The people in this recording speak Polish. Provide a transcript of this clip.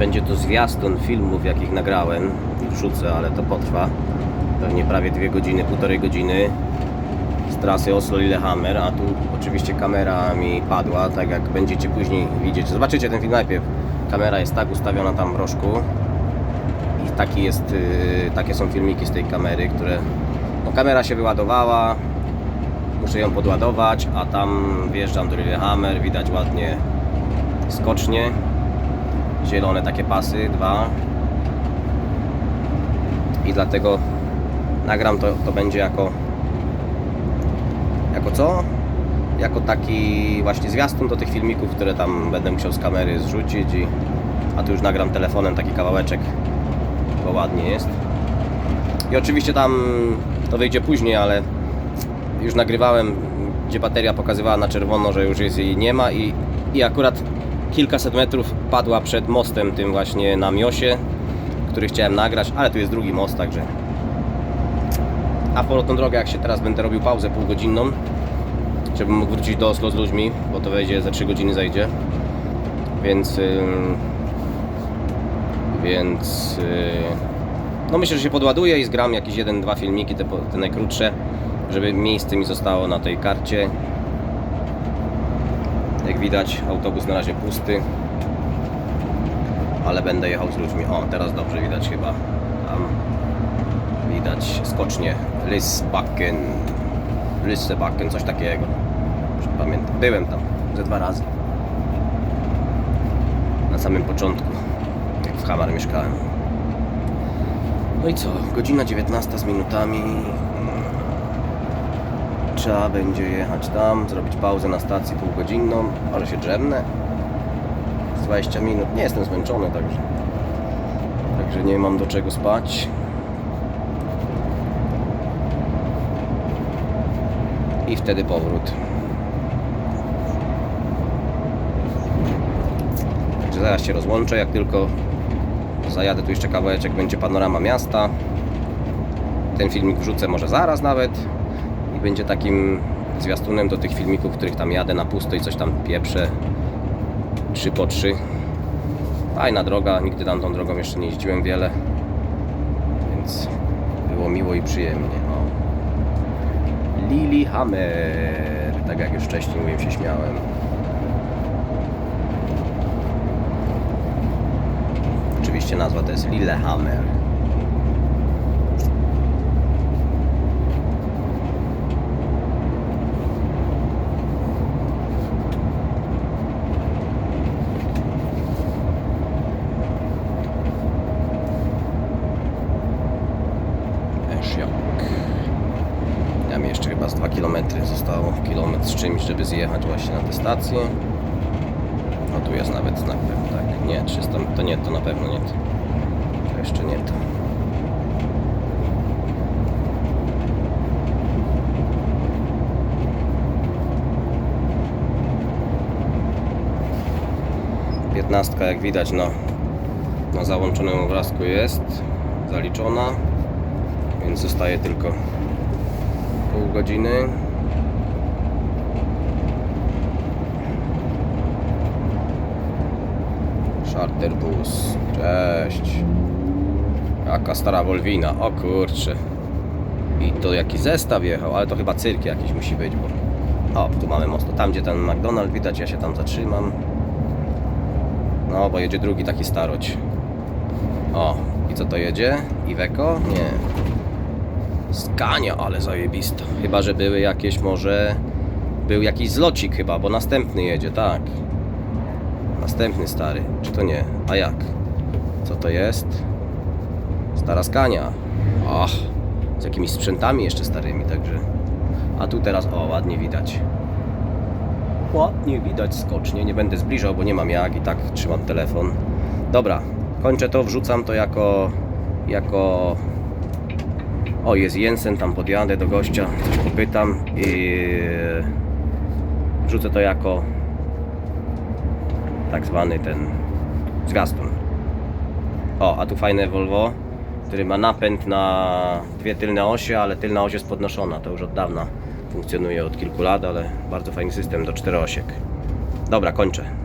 Będzie to zwiastun filmów, jakich nagrałem. Wrzucę, ale to potrwa. Pewnie prawie dwie godziny, półtorej godziny z trasy Oslo-Lillehammer, a tu oczywiście kamera mi padła, tak jak będziecie później widzieć. Zobaczycie ten film najpierw. Kamera jest tak ustawiona tam w rożku i taki jest, yy, takie są filmiki z tej kamery, które... No, kamera się wyładowała, muszę ją podładować, a tam wjeżdżam do Lillehammer, widać ładnie skocznie, zielone takie pasy, dwa i dlatego nagram to, to będzie jako jako co? Jako taki właśnie zwiastun do tych filmików, które tam będę musiał z kamery zrzucić i a tu już nagram telefonem taki kawałeczek, bo ładnie jest. I oczywiście tam to wyjdzie później, ale już nagrywałem, gdzie bateria pokazywała na czerwono, że już jest jej nie ma i, i akurat kilkaset metrów padła przed mostem tym właśnie na Miosie, który chciałem nagrać, ale tu jest drugi most, także a powrotną drogę, jak się teraz będę robił pauzę półgodzinną, żebym mógł wrócić do Oslo z ludźmi, bo to wejdzie za 3 godziny zajdzie. Więc ym, więc yy, no myślę, że się podładuję i zgram jakieś jeden, dwa filmiki, te, po- te najkrótsze, żeby miejsce mi zostało na tej karcie. Jak widać, autobus na razie pusty, ale będę jechał z ludźmi. O, teraz dobrze widać chyba. Tam widać skocznie Lysbakken Lysbakken, coś takiego. Pamiętam, byłem tam ze dwa razy. Na samym początku jak w Hamar mieszkałem. No i co, godzina 19 z minutami. Trzeba będzie jechać tam, zrobić pauzę na stacji półgodzinną. Może się drzemnę. Z 20 minut, nie jestem zmęczony także także nie mam do czego spać. I wtedy powrót. Także zaraz się rozłączę, jak tylko zajadę tu jeszcze kawałeczek, będzie panorama miasta. Ten filmik wrzucę może zaraz nawet będzie takim zwiastunem do tych filmików, w których tam jadę na pusto i coś tam pieprzę 3 po 3 Fajna droga, nigdy tam tą drogą jeszcze nie jeździłem wiele, więc było miło i przyjemnie. O. Lillehammer. Tak jak już wcześniej mówiłem, się śmiałem. Oczywiście nazwa to jest Lillehammer. Ja mi jeszcze chyba z 2 km zostało, kilometr z czymś, żeby zjechać właśnie na tę stację. No tu jest nawet znak tak? Nie, 300, to nie, to na pewno nie to. Jeszcze nie to. Piętnastka jak widać no, na załączonym obrazku jest zaliczona, więc zostaje tylko pół godziny. Charterbus. Cześć. Jaka stara Wolwina. O kurcze. I to jaki zestaw jechał, ale to chyba cyrk jakiś musi być, bo... O, tu mamy most. To Tam, gdzie ten McDonald's widać, ja się tam zatrzymam. No, bo jedzie drugi taki staroć. O, i co to jedzie? Iveco? Nie. Skania, ale zajebista. Chyba, że były jakieś może... Był jakiś zlocik chyba, bo następny jedzie, tak. Następny stary. Czy to nie? A jak? Co to jest? Stara Skania. Z jakimiś sprzętami jeszcze starymi, także... A tu teraz, o, ładnie widać. Ładnie widać skocznie. Nie będę zbliżał, bo nie mam jak i tak trzymam telefon. Dobra, kończę to, wrzucam to jako... jako o, jest Jensen, tam podjadę do gościa, coś popytam i wrzucę to jako tak zwany ten zwiastun. O, a tu fajne Volvo, który ma napęd na dwie tylne osie, ale tylna oś jest podnoszona. To już od dawna funkcjonuje, od kilku lat, ale bardzo fajny system do czterosiek. Dobra, kończę.